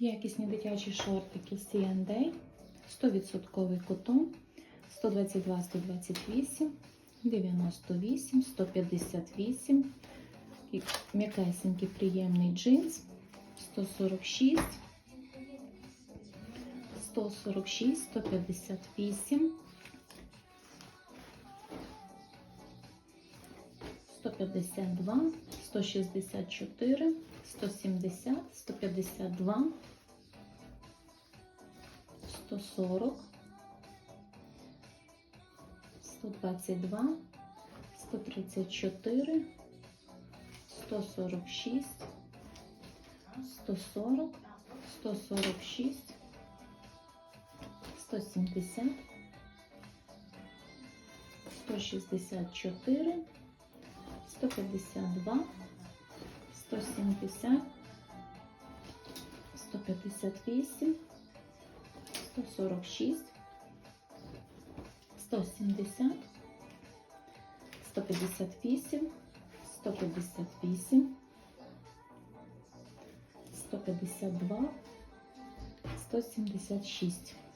Якісні дитячі шортики C&A, 100% котон, 122, 128, 98, 158, і м'якесенький приємний джинс, 146, 146, 158, 152, 164, 170, 152, 140, 122, 134, 146, 140, 146, 170, 164, 152, 170, 158, 146, 170, 158, 158, 152, 176.